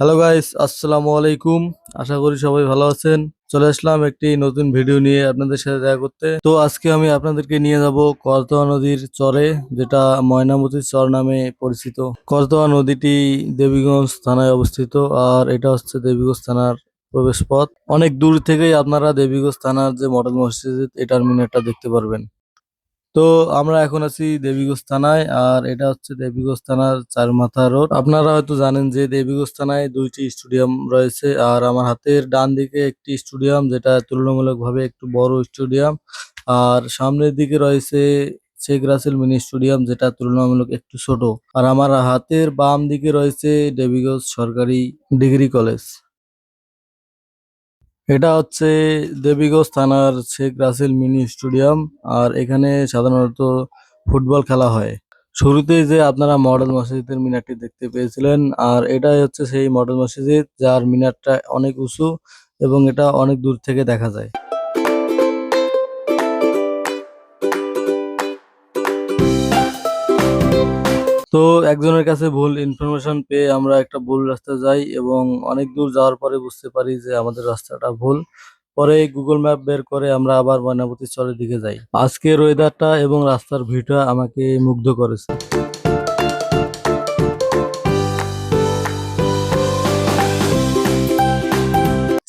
Hello guys আসসালামু আলাইকুম আশা করি সবাই ভালো আছেন। চলে আসলাম একটি নতুন ভিডিও নিয়ে আপনাদের সাথে দেখা করতে। তো আজকে আমি আপনাদেরকে নিয়ে যাব করতোয়া নদীর চরে, যেটা ময়নামতির চর নামে পরিচিত। করতোয়া নদীটি দেবীগঞ্জ থানায় অবস্থিত, আর এটা হচ্ছে দেবীগঞ্জ থানার প্রবেশ পথ অনেক দূর থেকেই আপনারা দেবীগঞ্জ থানার যে মডেল মসজিদ, এটার মিনারটা দেখতে পারবেন। তো আমরা এখন আছি দেবীগঞ্জ থানায়, আর এটা হচ্ছে দেবীগঞ্জ থানার চার মাথা রোড। আপনারা হয়তো জানেন যে দেবীগঞ্জ থানায় দুইটি স্টেডিয়াম রয়েছে, আর আমার হাতের ডান দিকে একটি স্টেডিয়াম যেটা তুলনামূলকভাবে একটু বড় স্টেডিয়াম, আর সামনের দিকে রয়েছে শেখ রাসেল মিনি স্টেডিয়াম যেটা তুলনামূলক একটু ছোট। আর আমার হাতের বাম দিকে রয়েছে দেবীগঞ্জ সরকারি ডিগ্রি কলেজ। এটা হচ্ছে দেবীগঞ্জ থানার শেখ রাসেল মিনি স্টেডিয়াম, আর এখানে সাধারণত ফুটবল খেলা হয়। শুরুতেই যে আপনারা মডেল মসজিদের মিনারটি দেখতে পেয়েছিলেন, আর এটাই হচ্ছে সেই মডেল মসজিদ যার মিনারটা অনেক উঁচু এবং এটা অনেক দূর থেকে দেখা যায়। তো একজনের কাছে ভুল ইনফরমেশন পেয়ে আমরা একটা ভুল রাস্তায় যাই এবং অনেক দূর যাওয়ার পরে বুঝতে পারি যে আমাদের রাস্তাটা ভুল। পরে গুগল ম্যাপ বের করে আমরা আবার ময়নামতি চরের দিকে যাই। আজকের ওয়েদারটা এবং রাস্তার ভিউটা আমাকে মুগ্ধ করেছে।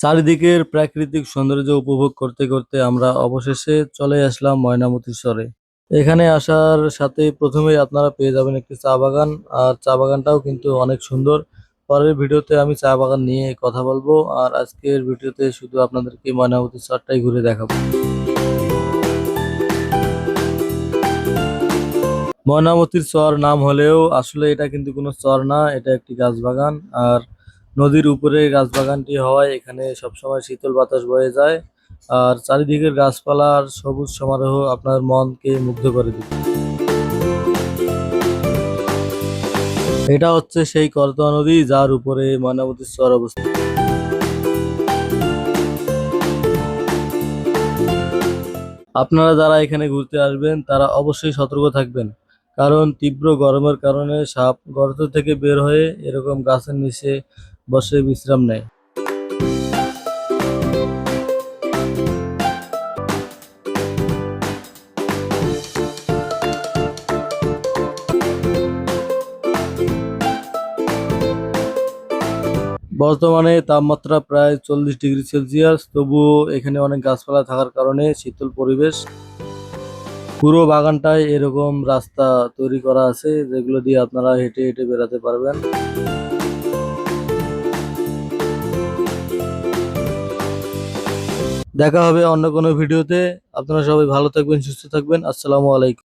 চারিদিকের প্রাকৃতিক সৌন্দর্য উপভোগ করতে করতে আমরা অবশেষে চলে আসলাম ময়নামতি চরে এখানে আসার সাথে প্রথমেই আপনারা পেয়ে যাবেন একটি চা বাগান। আর চা বাগানটাও কিন্তু অনেক সুন্দর। পরের ভিডিওতে আমি চা বাগান নিয়ে কথা বলব। আর আজকের ভিডিওতে শুধু আপনাদেরকে ময়নামতি চরটাই ঘুরে দেখাবো। ময়নামতির চর নাম হলেও আসলে এটা কিন্তু কোনো চর না, এটা একটি গাছ বাগান। আর নদীর উপরে গাছ বাগানটি হওয়ায় এখানে সবসময় শীতল বাতাস বয়ে যায়। আর চারিদিকের গাছপালা আর সবুজ সমারোহ আপনার মনকে মুগ্ধ করে দিবে। এটা হচ্ছে সেই করতোয়া নদী যার উপরে ময়নামতির চর অবস্থিত। আপনারা যারা এখানে ঘুরতে আসবেন, তারা অবশ্যই সতর্ক থাকবেন। কারণ তীব্র গরমের কারণে সাপ গর্ত থেকে বের হয়ে এরকম গাছের নিচে বসে বিশ্রাম নেয়। বর্তমানে তাপমাত্রা প্রায় চল্লিশ ডিগ্রি সেলসিয়াস, তবুও এখানে অনেক গাছপালা থাকার কারণে শীতল পরিবেশ। পুরো বাগানটায় এরকম রাস্তা তৈরি করা আছে, যেগুলো দিয়ে আপনারা হেঁটে হেঁটে বেড়াতে পারবেন। দেখা হবে অন্য কোনো ভিডিওতে। আপনারা সবাই ভালো থাকবেন, সুস্থ থাকবেন। আসসালামু আলাইকুম।